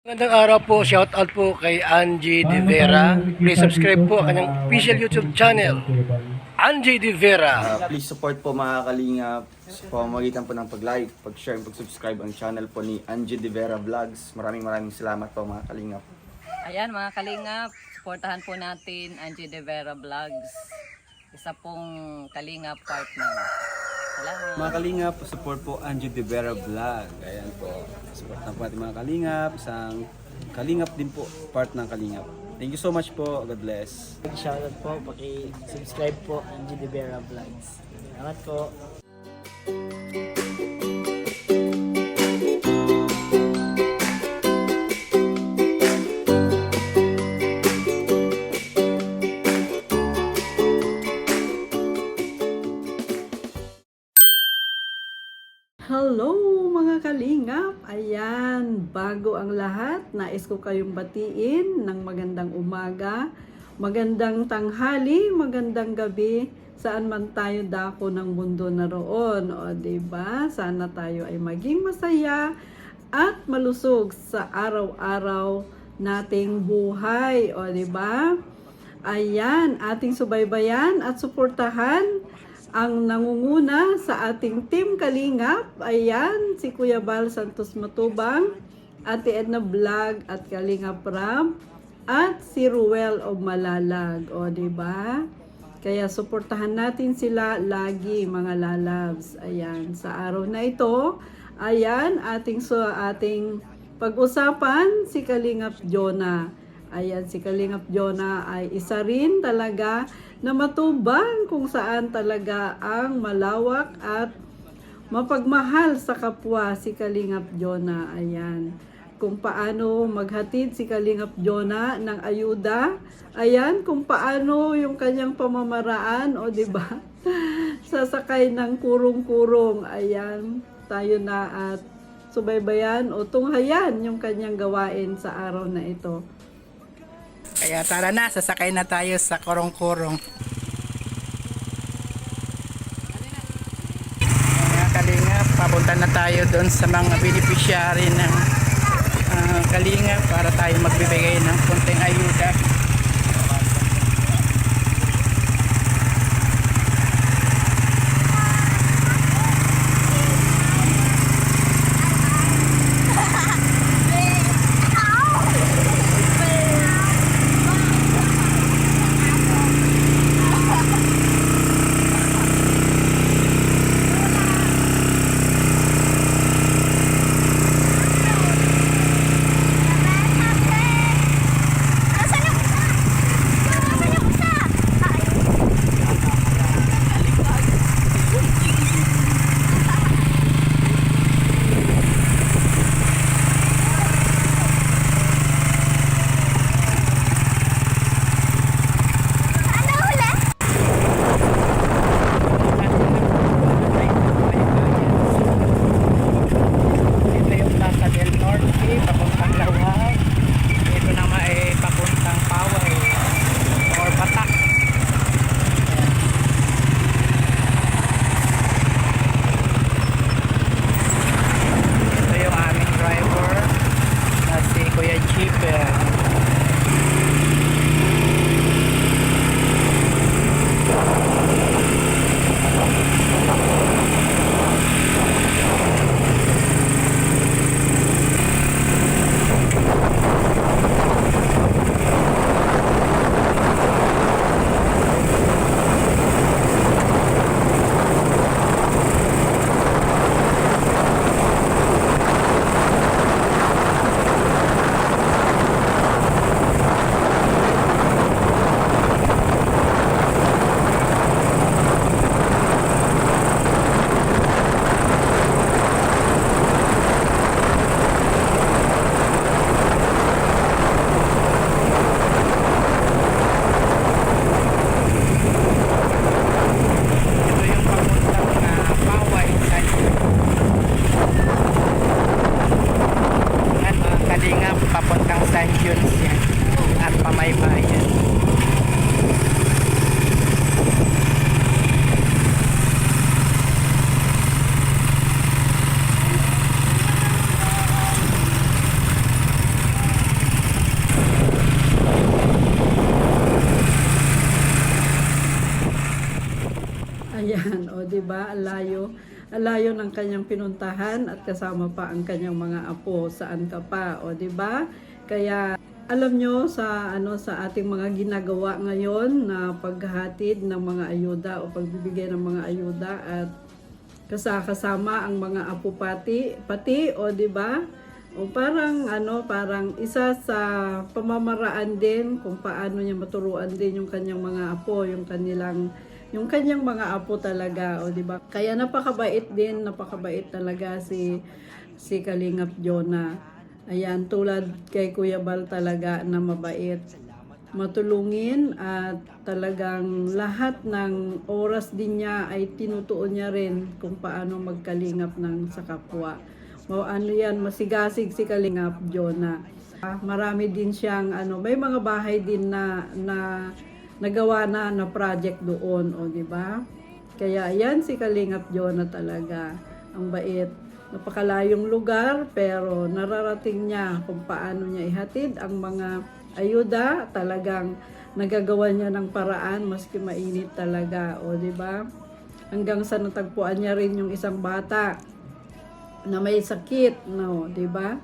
Magandang araw po, shout out po kay Angie De Vera. Please subscribe po ang kanyang official YouTube channel, Angie De Vera. Uh, please support po mga kalingap sa pamamagitan po ng pag-like, pag-share, pag-subscribe ang channel po ni Angie De Vera Vlogs. Maraming maraming salamat po mga kalingap. Ayan mga kalingap, supportahan po natin Angie De Vera Vlogs. Isa pong kalingap partner. Salamat. Mga Kalingap, support po Angie De Vera Vlog. Ayan po. Support na po natin mga Kalingap. Isang Kalingap din po, part ng Kalingap. Thank you so much po. God bless. Shoutout po, paki-subscribe po ang G. De Vera Vlogs. Salamat po. Ang lahat, nais ko kayong batiin ng magandang umaga, magandang tanghali, magandang gabi, saan man tayo dako ng mundo naroon. O, ba? Sana tayo ay maging masaya at malusog sa araw-araw nating buhay. O, ba? Ayan, ating subaybayan at suportahan ang nangunguna sa ating Team Kalingap. Ayan, si Kuya Bal Santos Matubang, Ate Edna Vlog at Kalingap Ram, at si Ruel of Malalag. O, ba? Kaya suportahan natin sila lagi mga lalabs. Ayan, sa araw na ito, ayan, ating so ating pag-usapan si Kalingap Jonah. Ayan, si Kalingap Jonah ay isa rin talaga na matubang kung saan talaga ang malawak at mapagmahal sa kapwa si Kalingap Jonah. Ayan. Kung paano maghatid si Kalingap Jonah ng ayuda. Ayan, kung paano yung kanyang pamamaraan, o di ba? Sasakay ng kurong-kurong. Ayan, tayo na at subaybayan o tunghayan yung kanyang gawain sa araw na ito. Kaya tara na, sasakay na tayo sa kalinga, papunta na tayo doon sa mga beneficiary ng kalinga para tayo magbibigay ng ba? Ang layo. Layo ng kanyang pinuntahan at kasama pa ang kanyang mga apo. Saan ka pa? O, di ba? Kaya alam nyo sa ano sa ating mga ginagawa ngayon na paghahatid ng mga ayuda o pagbibigay ng mga ayuda at kasakasama ang mga apo pati pati o di ba o parang ano parang isa sa pamamaraan din kung paano niya maturuan din yung kanyang mga apo yung kanilang yung kanyang mga apo talaga o di ba kaya napakabait din napakabait talaga si si Kalingap Jonah ayan tulad kay Kuya Bal talaga na mabait matulungin at talagang lahat ng oras din niya ay tinutuon niya rin kung paano magkalingap ng sa kapwa. O ano yan, masigasig si Kalingap Jonah. Ah, Marami din siyang ano, may mga bahay din na na nagawa na na project doon, o di ba? Kaya yan si Kalingap Jonah talaga. Ang bait. Napakalayong lugar pero nararating niya kung paano niya ihatid ang mga ayuda. Talagang nagagawa niya ng paraan maski mainit talaga. O di ba? Hanggang sa natagpuan niya rin yung isang bata na may sakit, no, 'di ba?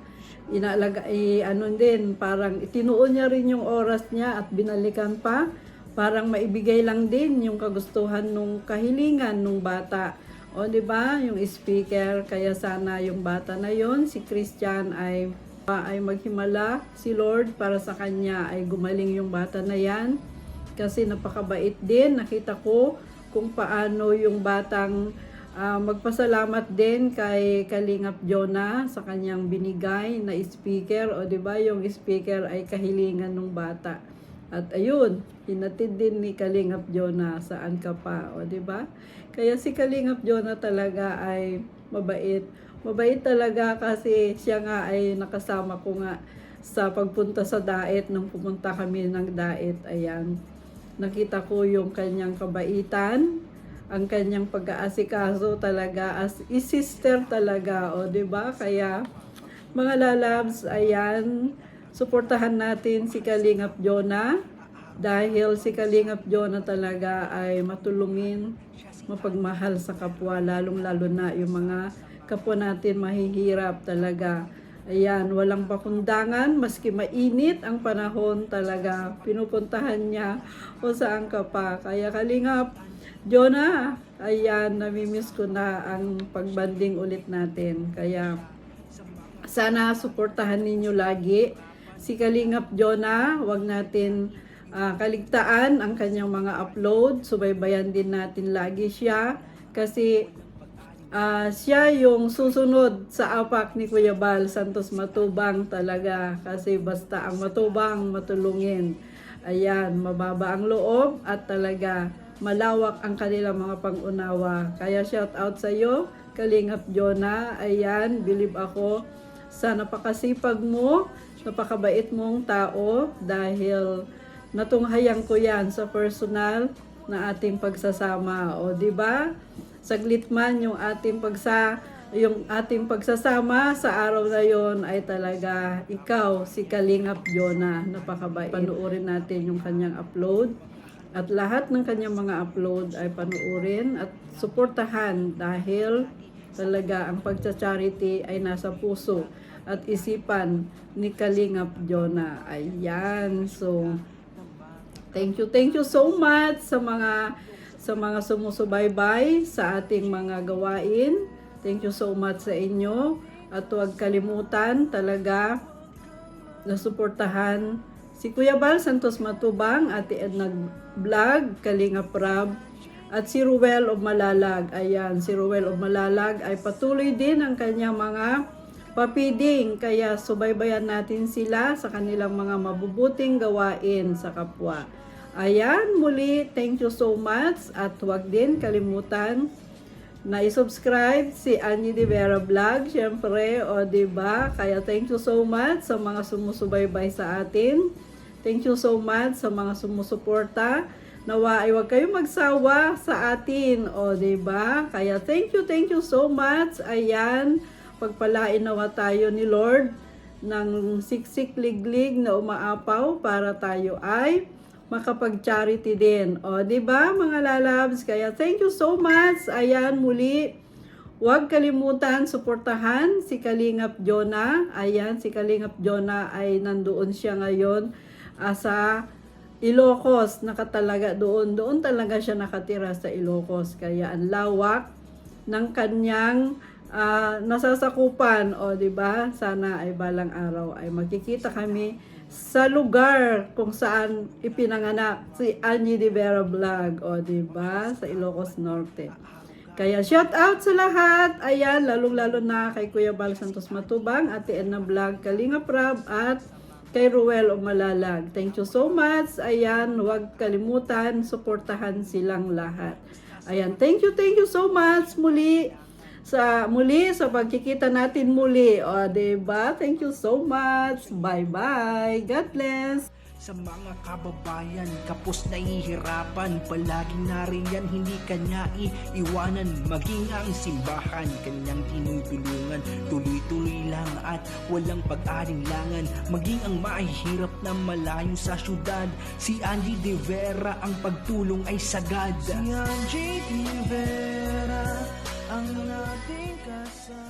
Inaalaga i ano din, parang itinuon niya rin yung oras niya at binalikan pa parang maibigay lang din yung kagustuhan nung kahilingan nung bata. O 'di ba? Yung speaker kaya sana yung bata na yon si Christian ay ay maghimala si Lord para sa kanya ay gumaling yung bata na yan kasi napakabait din nakita ko kung paano yung batang Ah, magpasalamat din kay Kalingap Jonah sa kanyang binigay na speaker o di ba yung speaker ay kahilingan ng bata. At ayun, hinatid din ni Kalingap Jonah saan ka pa, o di ba? Kaya si Kalingap Jonah talaga ay mabait. Mabait talaga kasi siya nga ay nakasama ko nga sa pagpunta sa daet nung pumunta kami ng daet. Ayan, nakita ko yung kanyang kabaitan, ang kanyang pag-aasikaso talaga as i-sister talaga, o 'di ba? Kaya mga lalabs, ayan, suportahan natin si Kalingap Jonah dahil si Kalingap Jonah talaga ay matulungin, mapagmahal sa kapwa, lalong-lalo na yung mga kapwa natin mahihirap talaga. Ayan, walang pakundangan, maski mainit ang panahon talaga, pinupuntahan niya o saan ka pa. Kaya Kalingap, Jonah, ayan, namimiss ko na ang pagbanding ulit natin. Kaya, sana suportahan ninyo lagi si Kalingap Jonah. Huwag natin ah, kaligtaan ang kanyang mga upload. Subaybayan din natin lagi siya. Kasi ah, siya yung susunod sa apak ni Kuya Bal Santos Matubang talaga. Kasi basta ang matubang, matulungin. Ayan, mababa ang loob at talaga malawak ang kanilang mga pangunawa. Kaya shout out sa iyo, Kalingap Jonah. Ayan, believe ako sa napakasipag mo, napakabait mong tao dahil natunghayan ko yan sa personal na ating pagsasama. O di ba? Saglit man yung ating pagsa yung ating pagsasama sa araw na yon ay talaga ikaw si Kalingap Jonah napakabait. Panuorin natin yung kanyang upload at lahat ng kanyang mga upload ay panuorin at suportahan dahil talaga ang pagcha-charity ay nasa puso at isipan ni Kalingap Jonah. Ayan. So, thank you, thank you so much sa mga sa mga sumusubaybay sa ating mga gawain. Thank you so much sa inyo. At huwag kalimutan talaga na suportahan si Kuya Bal Santos Matubang, Ate Edna Vlog, Kalinga Prab, at si Ruel of Malalag. Ayan, si Ruel of Malalag ay patuloy din ang kanyang mga papiding. Kaya subaybayan natin sila sa kanilang mga mabubuting gawain sa kapwa. Ayan, muli, thank you so much. At huwag din kalimutan na i-subscribe si Annie De Vera Vlog, syempre, o ba diba? Kaya thank you so much sa mga sumusubaybay sa atin. Thank you so much sa mga sumusuporta. Nawa ay huwag kayong magsawa sa atin, o ba diba? Kaya thank you, thank you so much. Ayan, pagpalain nawa tayo ni Lord ng siksik liglig na umaapaw para tayo ay makapag-charity din. O, ba mga lalabs? Kaya thank you so much. Ayan, muli. Huwag kalimutan, suportahan si Kalingap Jonah. Ayan, si Kalingap Jonah ay nandoon siya ngayon ah, sa Ilocos. Nakatalaga doon. Doon talaga siya nakatira sa Ilocos. Kaya ang lawak ng kanyang ah, nasasakupan. O, di ba? Sana ay balang araw ay magkikita kami sa lugar kung saan ipinanganak si Angie de Vera Vlog. O, di ba? Sa Ilocos Norte. Kaya shout out sa lahat. Ayan, lalong-lalo na kay Kuya Bal Santos Matubang, Ate Edna Vlog, Kalinga Prab, at kay Ruel Umalalag. Thank you so much. Ayan, huwag kalimutan, suportahan silang lahat. Ayan, thank you, thank you so much muli sa muli sa pagkikita natin muli. O, 'di ba? Thank you so much. Bye-bye. God bless. Sa mga kababayan, kapos nahihirapan Palaging nariyan, hindi kanya iiwanan. Maging ang simbahan, kanyang tinutulungan. Tuloy-tuloy lang at walang pag-alinlangan. Maging ang mahihirap na malayo sa syudad. Si Angie De Vera, ang pagtulong ay sagad. Si Angie De Vera, ang ating kasama